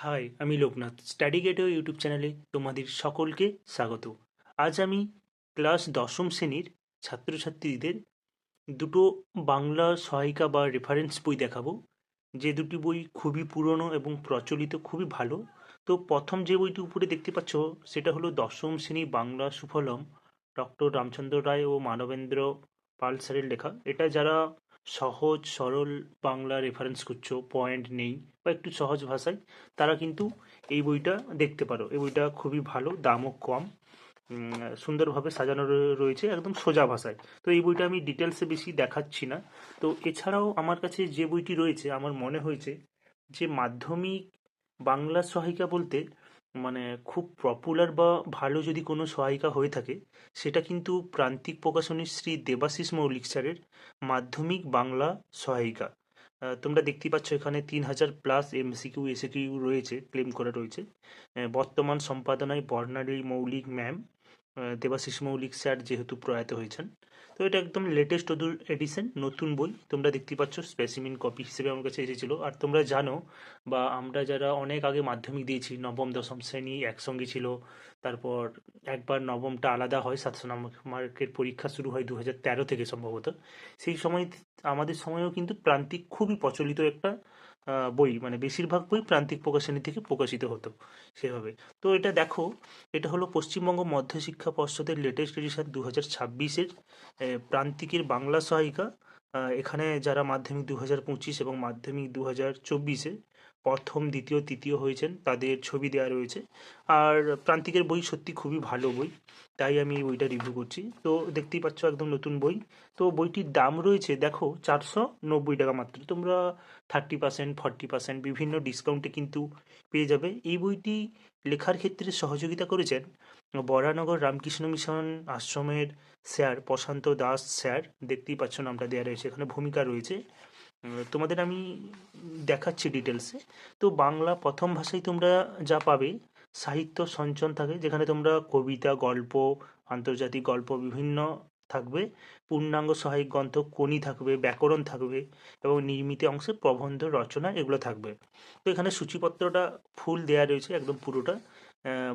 High, আমি Loknath, study gateway YouTube চ্যানেলে তোমাদের সকলকে স্বাগত। আজ আমি ক্লাস দশম শ্রেণির ছাত্রছাত্রীদের দুটো বাংলা সহায়িকা বা রেফারেন্স বই দেখাবো। যে দুটি বই খুবই পুরনো এবং প্রচলিত, খুবই ভালো। তো প্রথম যে বইটি উপরে দেখতে পাচ্ছ, সেটা হলো দশম শ্রেণি বাংলা সুফলম, ডক্টর রামচন্দ্র রায় ও মানবেন্দ্র পাল স্যারের লেখা। এটা যারা সহজ, সরল বাংলা রেফারেন্স করছ পয়েন্ট নেই, বা একটু সহজ ভাষায়, তারা কিন্তু এই বইটা দেখতে পারো। এই বইটা খুবই ভালো, দামও কম সুন্দরভাবে সাজানো রয়েছে, একদম সোজা ভাষায়। তো এই বইটা আমি ডিটেলসে বেশি দেখাচ্ছি না। তো এছাড়াও আমার কাছে যে বইটি রয়েছে, আমার মনে হয়েছে যে মাধ্যমিক বাংলা সহায়িকা বলতে মানে খুব পপুলার বা ভালো যদি কোনো সহায়িকা হয়ে থাকে, সেটা কিন্তু প্রান্তিক প্রকাশনী শ্রী দেবাশিস মৌলিক স্যারের মাধ্যমিক বাংলা সহায়িকা। তোমরা দেখতেই পাচ্ছ এখানে তিন হাজার প্লাস এমসিকিউ এসিকিউ রয়েছে ক্লেম করা রয়েছে। বর্তমান সম্পাদনায় বর্ণালী মৌলিক ম্যাম দেবাশিস মৌলিক স্যার যেহেতু প্রয়াত হয়েছেন। তো এটা একদম লেটেস্ট এডিশন নতুন বই। তোমরা দেখতে পাচ্ছ স্পেসিমিন কপি হিসেবে আমার কাছে এসেছিল। আর তোমরা জানো, বা আমরা যারা অনেক আগে মাধ্যমিক দিয়েছি, নবম, দশম শ্রেণি একসঙ্গে ছিল, তারপর একবার নবমটা আলাদা হয়, সাতশো মার্কের পরীক্ষা শুরু হয় দু হাজার তেরো থেকে সম্ভবত। সেই সময় আমাদের সময়েও কিন্তু প্রান্তিক খুবই প্রচলিত একটা বই মানে বেশিরভাগ বই প্রান্তিক প্রকাশনী থেকে প্রকাশিত হতো সেভাবে। তো এটা দেখো, এটা হলো পশ্চিমবঙ্গ মধ্যশিক্ষা পর্ষদের লেটেস্ট এডিশন দু হাজার ছাব্বিশের প্রান্তিকের বাংলা সহায়িকা। এখানে যারা মাধ্যমিক দু হাজার পঁচিশ এবং মাধ্যমিক দু হাজার চব্বিশে প্রথম, দ্বিতীয়, তৃতীয় হয়েছেন, তাদের ছবি দেওয়া রয়েছে। আর প্রান্তিকের বই সত্যি খুবই ভালো বই, তাই আমি এই বইটা রিভিউ করছি। তো দেখতেই পাচ্ছ একদম নতুন বই। তো বইটির দাম রয়েছে, দেখো, চারশো নব্বই টাকা মাত্র। তোমরা থার্টি পার্সেন্ট ফর্টি পার্সেন্ট বিভিন্ন ডিসকাউন্টে কিন্তু পেয়ে যাবে। এই বইটি লেখার ক্ষেত্রে সহযোগিতা করেছেন বরানগর রামকৃষ্ণ মিশন আশ্রমের স্যার প্রশান্ত দাস স্যার। দেখতেই পাচ্ছ নামটা দেওয়া রয়েছে। এখানে ভূমিকা রয়েছে। তোমাদের আমি দেখাচ্ছি ডিটেলসে তো বাংলা প্রথম ভাষায় তোমরা যা পাবে, সাহিত্য সঞ্চন থাকে, যেখানে তোমরা কবিতা, গল্প, আন্তর্জাতিক গল্প বিভিন্ন থাকবে, পূর্ণাঙ্গ সহায়িক গ্রন্থ কোনি থাকবে, ব্যাকরণ থাকবে এবং নির্মিত অংশে প্রবন্ধ, রচনা এগুলো থাকবে। তো এখানে সূচিপত্রটা ফুল দেয়া রয়েছে একদম পুরোটা।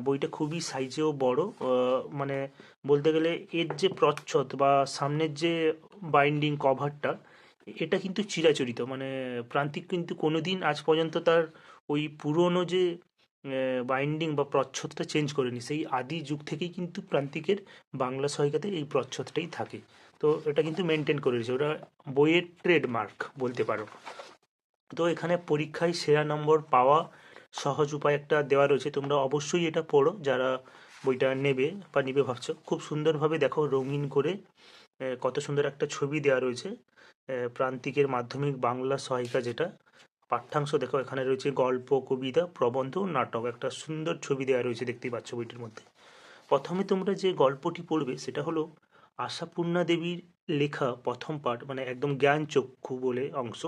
বইটা খুবই সাইজেও বড়। মানে বলতে গেলে এর যে প্রচ্ছদ বা সামনের যে বাইন্ডিং কভারটা এটা কিন্তু চিরাচরিত। মানে প্রান্তিক কিন্তু কোনোদিন আজ পর্যন্ত তার ওই পুরনো যে বাইন্ডিং বা প্রচ্ছদটা চেঞ্জ করেনি। সেই আদি যুগ থেকেই কিন্তু প্রান্তিকের বাংলা সহায়িকাতে এই প্রচ্ছদটাই থাকে। তো এটা কিন্তু মেনটেন করে রয়েছে ওটা বইয়ের ট্রেডমার্ক বলতে পারো। তো এখানে পরীক্ষায় সেরা নম্বর পাওয়া সহজ উপায় একটা দেওয়া রয়েছে। তোমরা অবশ্যই এটা পড়ো, যারা বইটা নেবে বা নিবে ভাবছ। খুব সুন্দরভাবে দেখো, রঙিন করে কত সুন্দর একটা ছবি দেওয়া রয়েছে। প্রান্তিকের মাধ্যমিক বাংলা সহায়িকা যেটা, পাঠ্যাংশ দেখো এখানে রয়েছে গল্প, কবিতা, প্রবন্ধ, নাটক। একটা সুন্দর ছবি দেওয়া রয়েছে দেখতেই পাচ্ছ বইটির মধ্যে। প্রথমে তোমরা যে গল্পটি পড়বে সেটা হলো আশাপূর্ণা দেবীর লেখা প্রথম পাঠ মানে একদম জ্ঞান চক্ষু বলে অংশ।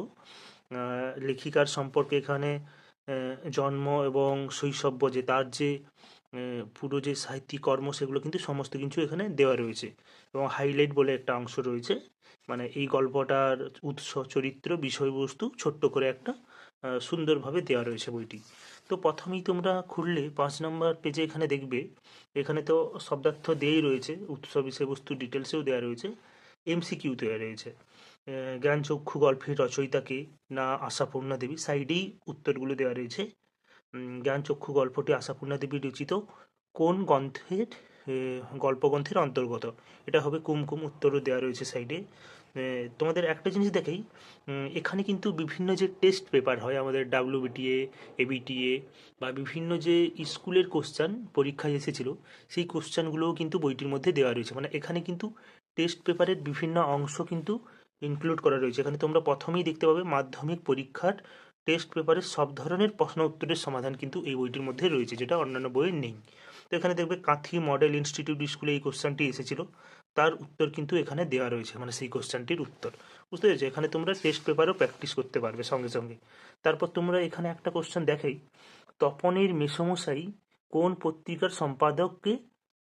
লেখিকার সম্পর্কে এখানে জন্ম এবং শৈশব্য যে তার যে পুরো যে সাহিত্যিক কর্ম সেগুলো কিন্তু সমস্ত কিছু এখানে দেওয়া রয়েছে। এবং হাইলাইট বলে একটা অংশ রয়েছে। মানে এই গল্পটার উৎস, চরিত্র, বিষয়বস্তু ছোট্ট করে একটা সুন্দরভাবে দেওয়া রয়েছে বইটি। তো প্রথমেই তোমরা খুললে পাঁচ নম্বর পেজে এখানে দেখবে, এখানে তো শব্দার্থ দেয়াই রয়েছে, উৎস, বিষয়বস্তু ডিটেলসেও দেওয়া রয়েছে এমসিকিউ দেওয়া রয়েছে। জ্ঞানচক্ষু গল্পের রচয়িতাকে না আশাপূর্ণা দেবী সাইডেই উত্তরগুলো দেওয়া রয়েছে। জ্ঞানচক্ষু গল্পটি আশাপূর্ণা দেবী রচিত। কোন গ্রন্থের গল্পগ্রন্থের অন্তর্গত? এটা হবে কুমকুম উত্তরও দেওয়া রয়েছে সাইডে। তোমাদের একটা জিনিস দেখেই এখানে কিন্তু বিভিন্ন যে টেস্ট পেপার হয় আমাদের ডাব্লিউবিটিএ, এবিটিএ বা বিভিন্ন যে স্কুলের কোশ্চান পরীক্ষায় এসেছিল, সেই কোশ্চানগুলোও কিন্তু বইটির মধ্যে দেওয়া রয়েছে। মানে এখানে কিন্তু টেস্ট পেপারের বিভিন্ন অংশ কিন্তু ইনক্লুড করা রয়েছে। এখানে তোমরা প্রথমেই দেখতে পাবে মাধ্যমিক পরীক্ষার টেস্ট পেপারে সব ধরনের প্রশ্ন উত্তরের সমাধান কিন্তু এই বইটির মধ্যে রয়েছে, যেটা অন্যান্য বইয়ে নেই। তো এখানে দেখবে কাঁথি মডেল ইনস্টিটিউট স্কুলে এই কোশ্চেনটি এসেছিল। তার উত্তর কিন্তু এখানে দেওয়া রয়েছে মানে সেই কোশ্চেনটির উত্তর। বুঝতে পেরেছ? এখানে তোমরা টেস্ট পেপারও প্র্যাকটিস করতে পারবে সঙ্গে সঙ্গে। তারপর তোমরা এখানে একটা কোশ্চেন দেখাই তপনের মেসমশাই কোন পত্রিকার সম্পাদককে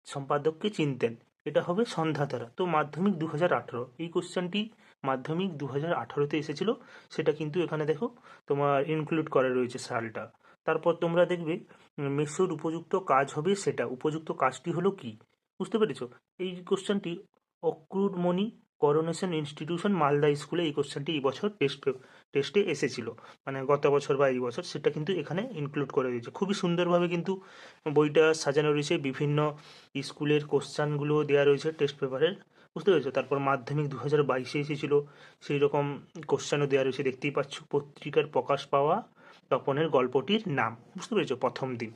সম্পাদককে চিনতেন? এটা হবে সন্ধ্যাতারা তো মাধ্যমিক দু হাজার আঠারো, এই কোশ্চেনটি মাধ্যমিক দু হাজার আঠারোতে এসেছিল, সেটা কিন্তু এখানে দেখো তোমার ইনক্লুড করা রয়েছে সালটা। তারপর তোমরা দেখবে, মেসোর উপযুক্ত কাজ হবে সেটা। উপযুক্ত কাজটি হলো কি? বুঝতে পেরেছ? এই কোশ্চেনটি অক্রুরমণি করোনেশন ইনস্টিটিউশন মালদা স্কুলে এই কোশ্চেনটি এই বছর টেস্ট টেস্টে এসেছিল। মানে গত বছর বা এই বছর সেটা কিন্তু এখানে ইনক্লুড করে দিয়েছে। খুবই সুন্দরভাবে কিন্তু বইটা সাজানো রয়েছে, বিভিন্ন স্কুলের কোশ্চানগুলো দেওয়া রয়েছে টেস্ট পেপারের বুঝতে পেরেছ? তারপর মাধ্যমিক দু হাজার বাইশে এসেছিল, সেই রকম কোশ্চানও দেওয়া রয়েছে। দেখতেই পাচ্ছ, পত্রিকার প্রকাশ পাওয়া তপনের গল্পটির নাম। বুঝতে পেরেছ? প্রথম দিন।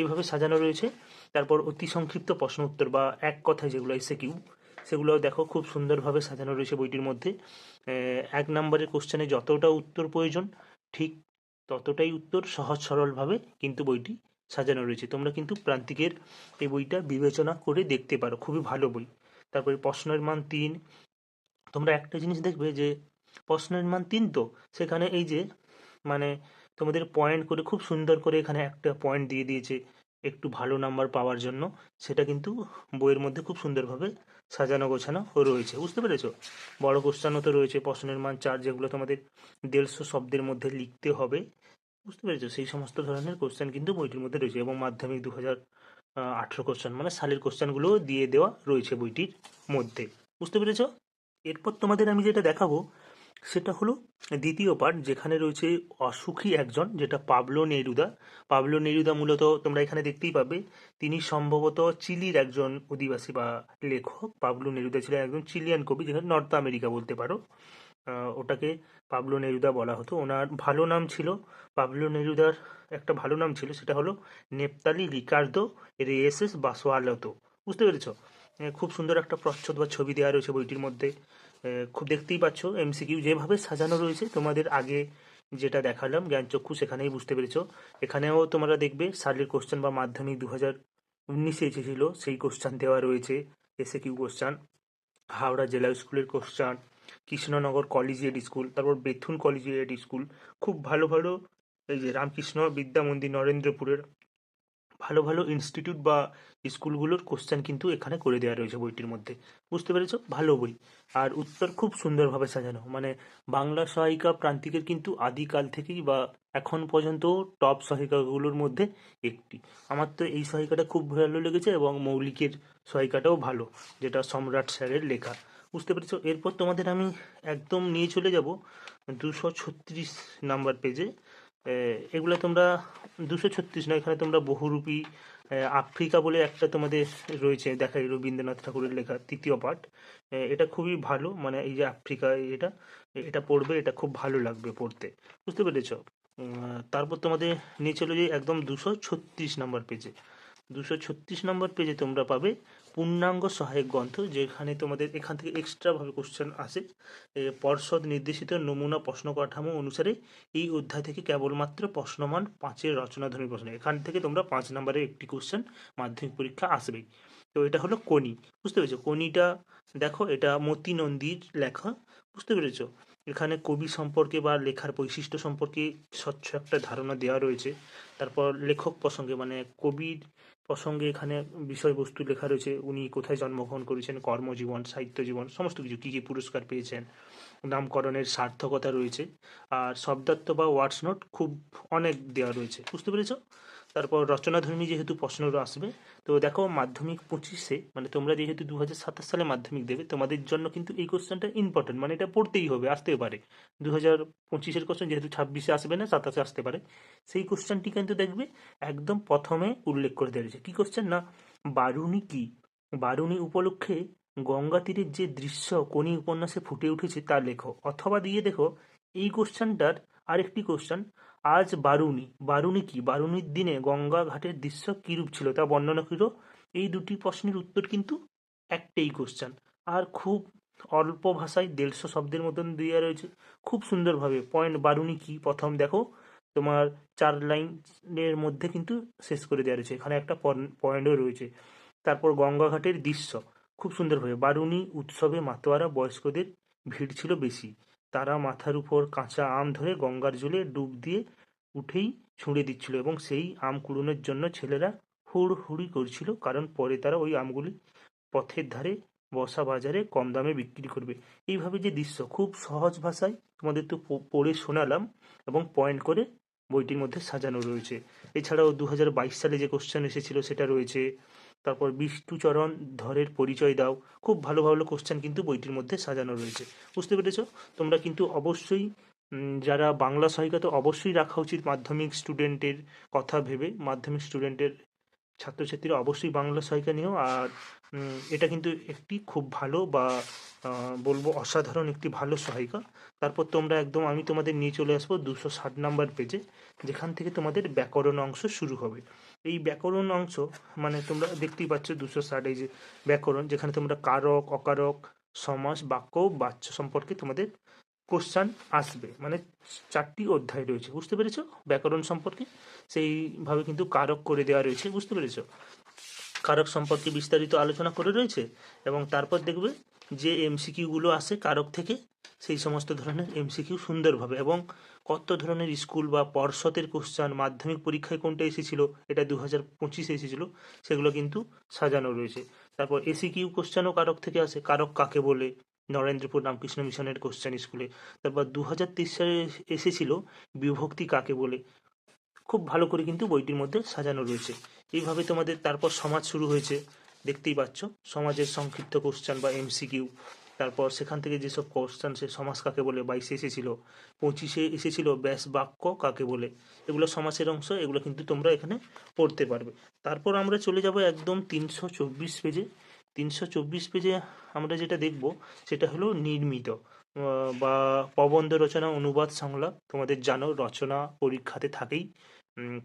এইভাবে সাজানো রয়েছে। তারপর অতি সংক্ষিপ্ত প্রশ্ন উত্তর বা এক কথায় যেগুলো এসে কিউ সেগুলো দেখো খুব সুন্দরভাবে সাজানো রয়েছে বইটির মধ্যে। এক নম্বরের কোশ্চেনে যতটা উত্তর প্রয়োজন, ঠিক ততটাই উত্তর সহজ সরলভাবে কিন্তু বইটি সাজানো রয়েছে। তোমরা কিন্তু প্রান্তিকের এই বইটা বিবেচনা করে দেখতে পারো, খুবই ভালো বই। তারপরে প্রশ্নের মান তিন, তোমরা একটা জিনিস দেখবে যে প্রশ্নের মান তিন তো, সেখানে এই যে মানে তোমাদের পয়েন্ট করে খুব সুন্দর করে এখানে একটা পয়েন্ট দিয়ে দিয়েছে। একটু ভালো নাম্বার পাওয়ার জন্য সেটা কিন্তু বইয়ের মধ্যে খুব সুন্দরভাবে সাজানো গোছানো রয়েছে। বুঝতে পেরেছ? বড় কোশ্চানও তো রয়েছে। প্রশ্নের মান চার যেগুলো তোমাদের দেড়শো শব্দের মধ্যে লিখতে হবে। বুঝতে পেরেছ? সেই সমস্ত ধরনের কোশ্চেন কিন্তু বইটির মধ্যে রয়েছে এবং মাধ্যমিক দু হাজার আঠেরো কোশ্চেন মানে সালের কোশ্চেনগুলো দিয়ে দেওয়া রয়েছে বইটির মধ্যে। বুঝতে পেরেছ? এরপর তোমাদের আমি যেটা দেখাবো সেটা হলো দ্বিতীয় পার্ট যেখানে রয়েছে অসুখী একজন, যেটা পাবলো নেরুদা। পাবলো নেরুদা মূলত তোমরা এখানে দেখতেই পাবে, তিনি সম্ভবত চিলির একজন অধিবাসী বা লেখক। পাবলো নেরুদা ছিলেন একজন চিলিয়ান কবি, যেখানে নর্থ আমেরিকা বলতে পারো। ওটাকে পাবলো নেরুদা বলা হতো। ওনার ভালো নাম ছিল, পাবলো নেরুদার একটা ভালো নাম ছিল, সেটা হলো নেপতালি রিকার্দো রেয়েসেস বাসোয়ালতো। বুঝতে পেরেছ? খুব সুন্দর একটা প্রচ্ছদ বা ছবি দেওয়া রয়েছে বইটির মধ্যে। খুব দেখতেই পাচ্ছ এমসিকিউ যেভাবে সাজানো রয়েছে, তোমাদের আগে যেটা দেখালাম জ্ঞানচক্ষু সেখানেই বুঝতে পেরেছ। এখানেও তোমরা দেখবে সালের কোশ্চেন বা মাধ্যমিক দু হাজার উনিশে এসেছিল সেই কোশ্চান দেওয়া রয়েছে এসে কিউ কোশ্চান হাওড়া জেলা স্কুলের কোশ্চান কৃষ্ণনগর কলেজিয়েট স্কুল, তারপর বেথুন কলেজিয়েট স্কুল, খুব ভালো ভালো, এই যে রামকৃষ্ণ বিদ্যা মন্দির নরেন্দ্রপুরের ভালো ভালো ইনস্টিটিউট বা স্কুলগুলোর কোশ্চেন কিন্তু এখানে করে দেওয়া রয়েছে বইটির মধ্যে। বুঝতে পেরেছ? ভালো বই। আর উত্তর খুব সুন্দরভাবে সাজানো। মানে বাংলা সহায়িকা প্রান্তিকের কিন্তু আদিকাল থেকেই বা এখন পর্যন্ত টপ সহায়িকাগুলোর মধ্যে একটি। আমার তো এই সহায়িকাটা খুব ভালো লেগেছে এবং মৌলিকের সহায়িকাটাও ভালো, যেটা সম্রাট স্যারের লেখা। বুঝতে পেরেছ? এরপর তোমাদের আমি একদম নিয়ে চলে যাব দুশো ছত্রিশ নাম্বার পেজে এগুলো তোমরা দুশো ছত্রিশ নয় এখানে তোমরা বহুরূপী আফ্রিকা বলে একটা তোমাদের রয়েছে দেখাই রবীন্দ্রনাথ ঠাকুরের লেখা, তৃতীয় পাঠ। এটা খুবই ভালো মানে এই যে আফ্রিকা এটা এটা পড়বে, এটা খুব ভালো লাগবে পড়তে। বুঝতে পেরেছ? তারপর তোমাদের নিয়ে চলে যে একদম দুশো ছত্রিশ নাম্বার পেজে দুশো ছত্রিশ নম্বর পেজে তোমরা পাবে পূর্ণাঙ্গ সহায়ক গ্রন্থ, যেখানে তোমাদের এখান থেকে এক্সট্রাভাবে কোশ্চেন আসে। পর্ষদ নির্দেশিত নমুনা প্রশ্ন কাঠামো অনুসারে এই অধ্যায় থেকে কেবলমাত্র প্রশ্নমান পাঁচের রচনাধর্মী প্রশ্ন। এখান থেকে তোমরা পাঁচ নম্বরের একটি কোশ্চেন মাধ্যমিক পরীক্ষা আসবেই। তো এটা হলো কোনি বুঝতে পেরেছ? কোনিটা দেখো, এটা মতি নন্দীর লেখা, বুঝতে পেরেছ? এখানে কবি সম্পর্কে বা লেখার বৈশিষ্ট্য সম্পর্কে স্বচ্ছ একটা ধারণা দেওয়া রয়েছে। তারপর লেখক প্রসঙ্গে মানে কবির প্রসঙ্গে এখানে বিষয়বস্তু লেখা রয়েছে। উনি কোথায় জন্মগ্রহণ করেছেন, কর্মজীবন, সাহিত্য জীবন, সমস্ত কিছু, কী কী পুরস্কার পেয়েছেন, নামকরণের সার্থকতা রয়েছে। আর শব্দার্থ বা ওয়ার্ডস নোট খুব অনেক দেওয়া রয়েছে। বুঝতে পেরেছ? তারপর রচনাধর্মী যেহেতু প্রশ্নগুলো আসবে, তো দেখো মাধ্যমিক পঁচিশে মানে তোমরা যেহেতু দু হাজার সাতাশ সালে মাধ্যমিক দেবে, তোমাদের জন্য কিন্তু এই কোশ্চেনটা ইম্পর্টেন্ট মানে এটা পড়তেই হবে, আসতেও পারে। দু হাজার পঁচিশের কোশ্চেন যেহেতু ছাব্বিশে আসবে না, সাতাশে আসতে পারে। সেই কোশ্চেনটি কিন্তু দেখবে একদম প্রথমে উল্লেখ করে দেওয়া রয়েছে। কী কোশ্চেন না, বারুণী কি? বারুণী উপলক্ষে গঙ্গা তীরের যে দৃশ্য কোনি উপন্যাসে ফুটে উঠেছে তা লেখো। অথবা দিয়ে দেখো, এই কোশ্চেনটার আরেকটি কোশ্চেন আজ বারুণী বারুণী কি? বারুণীর দিনে গঙ্গা ঘাটের দৃশ্য কিরূপ ছিল তা বর্ণনা করো। এই দুটি প্রশ্নের উত্তর কিন্তু একটাই কোশ্চেন আর খুব অল্প ভাষায় দেড়শো শব্দের মতন দেওয়া রয়েছে। খুব সুন্দরভাবে। পয়েন্ট বারুণী কি? প্রথম দেখো। তোমার চার লাইনের মধ্যে কিন্তু শেষ করে দেওয়া রয়েছে। এখানে একটা পয়েন্টও রয়েছে। তারপর গঙ্গাঘাটের দৃশ্য। খুব সুন্দরভাবে। বারুণী উৎসবে মাতোয়ারা বয়স্কদের ভিড় ছিল বেশি। তারা মাথার উপর কাঁচা আম ধরে গঙ্গার জলে ডুব দিয়ে উঠেই ছুঁড়ে দিচ্ছিল এবং সেই আম কুড়োনোর জন্য ছেলেরা হুড়হুড়ি করছিল, কারণ পরে তারা ওই আমগুলি পথের ধারে বসা বাজারে কম দামে বিক্রি করবে। এইভাবে যে দৃশ্য, খুব সহজ ভাষায় তোমাদের তো পড়ে শোনালাম এবং পয়েন্ট করে বইটির মধ্যে সাজানো রয়েছে। এছাড়াও দু সালে যে কোশ্চেন এসেছিল সেটা রয়েছে তারপর বিষ্ণুচরণ ধরের পরিচয় দাও। খুব ভালো ভালো কোশ্চেন কিন্তু বইটির মধ্যে সাজানো রয়েছে। বুঝতে পেরেছ? তোমরা কিন্তু অবশ্যই যারা বাংলা সহায়িকা তো অবশ্যই রাখা উচিত মাধ্যমিক স্টুডেন্টের কথা ভেবে। মাধ্যমিক স্টুডেন্টের ছাত্রছাত্রীরা অবশ্যই বাংলা সহায়িকা নিও। আর এটা কিন্তু একটি খুব ভালো বা বলব অসাধারণ একটি ভালো সহায়িকা। তারপর তোমরা একদম, আমি তোমাদের নিয়ে চলে আসব দুশো ষাট নাম্বার পেজে যেখান থেকে তোমাদের ব্যাকরণ অংশ শুরু হবে। এই ব্যাকরণ অংশ মানে তোমরা দেখতেই পাচ্ছ দুশো ষাট, এই যে ব্যাকরণ, যেখানে তোমরা কারক, অকারক, সমাস, বাক্য বাচ্য সম্পর্কে তোমাদের কোশ্চান আসবে। মানে চারটি অধ্যায় রয়েছে, বুঝতে পেরেছ ব্যাকরণ সম্পর্কে? সেইভাবে কিন্তু কারক করে দেওয়া রয়েছে, বুঝতে পেরেছ? কারক সম্পর্কে বিস্তারিত আলোচনা করে রয়েছে এবং তারপর দেখবে যে এমসিকিউগুলো আসে কারক থেকে, সেই সমস্ত ধরনের এমসিকিউ সুন্দরভাবে এবং কত ধরনের স্কুল বা পর্ষদের কোশ্চান মাধ্যমিক পরীক্ষায় কোনটা এসেছিল, এটা দু হাজার পঁচিশে এসেছিল, সেগুলো কিন্তু সাজানো রয়েছে। তারপর এসি কিউ কোশ্চানও কারক থেকে আসে, কারক কাকে বলে? নরেন্দ্রপুর রামকৃষ্ণ মিশনের কোশ্চান স্কুলে তারপর দু হাজার তেইশ সালে এসেছিল বিভক্তি কাকে বলে? খুব ভালো করে কিন্তু বইটির মধ্যে সাজানো রয়েছে। এইভাবে তোমাদের তারপর সমাজ শুরু হয়েছে। দেখতেই পাচ্ছ, সমাজের সংক্ষিপ্ত কোশ্চান বা এমসিকিউ তারপর সেখান থেকে যেসব কোশ্চান সে সমাজ কাকে বলে, বাইশে এসেছিল, পঁচিশে এসেছিল, ব্যাস বাক্য কাকে বলে, এগুলো সমাজের অংশ, এগুলো কিন্তু তোমরা এখানে পড়তে পারবে। তারপর আমরা চলে যাব একদম তিনশো চব্বিশ পেজে তিনশো চব্বিশ পেজে আমরা যেটা দেখব, সেটা হলো নির্মিত বা প্রবন্ধ রচনা, অনুবাদ, সংলাপ, তোমাদের জানো, রচনা, পরীক্ষাতে থাকেই।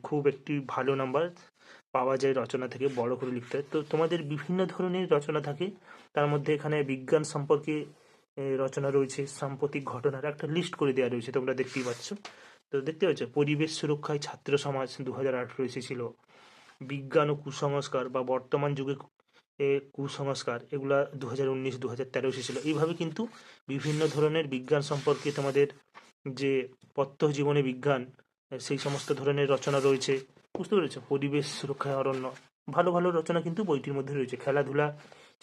খুব একটি ভালো নাম্বার পাওয়া যায় রচনা থেকে বড় করে লিখতে। হয় তো তোমাদের বিভিন্ন ধরনের রচনা থাকে। তার মধ্যে এখানে বিজ্ঞান সম্পর্কে রচনা রয়েছে, সাম্প্রতিক ঘটনার একটা লিস্ট করে দেওয়া রয়েছে, তোমরা দেখতেই পাচ্ছ। তো দেখতে পাচ্ছ, পরিবেশ সুরক্ষায় ছাত্র সমাজ দু হাজার আঠেরো এসেছিল। বিজ্ঞান ও কুসংস্কার বা বর্তমান যুগে কুসংস্কার, এগুলা দু হাজার উনিশ দু হাজার তেরো এসেছিল। এইভাবে কিন্তু বিভিন্ন ধরনের বিজ্ঞান সম্পর্কে তোমাদের যে প্রত্যহ জীবনে বিজ্ঞান সেই সমস্ত ধরনের রচনা রয়েছে। বুঝতে পেরেছ? পরিবেশ সুরক্ষায় অরণ্য ভালো ভালো রচনা কিন্তু বইটির মধ্যে রয়েছে। খেলাধুলা,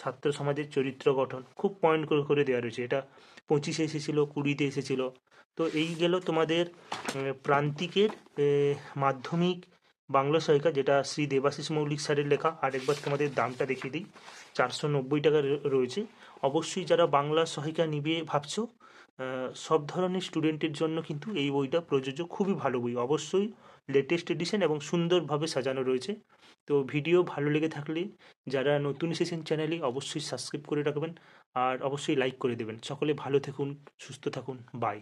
ছাত্র সমাজের চরিত্র গঠন, খুব পয়েন্ট করে করে দেওয়া রয়েছে। এটা পঁচিশে এসেছিল, কুড়িতে এসেছিল। তো এই গেল তোমাদের প্রান্তিকের মাধ্যমিক বাংলা সহায়িকা যেটা শ্রী দেবাশিস মৌলিক স্যারের লেখা। আরেকবার তোমাদের দামটা দেখিয়ে দিই। চারশো নব্বই টাকা রয়েছে। অবশ্যই যারা বাংলা সহায়িকা নিবে ভাবছ সব ধরনের স্টুডেন্টের জন্য কিন্তু এই বইটা প্রযোজ্য। খুবই ভালো বই। অবশ্যই লেটেস্ট এডিশন এবং সুন্দরভাবে সাজানো রয়েছে। তো ভিডিও ভালো লেগে থাকলে যারা নতুন এসেছেন চ্যানেলে অবশ্যই সাবস্ক্রাইব করে রাখবেন আর অবশ্যই লাইক করে দেবেন। সকলে ভালো থাকুন, সুস্থ থাকুন বাই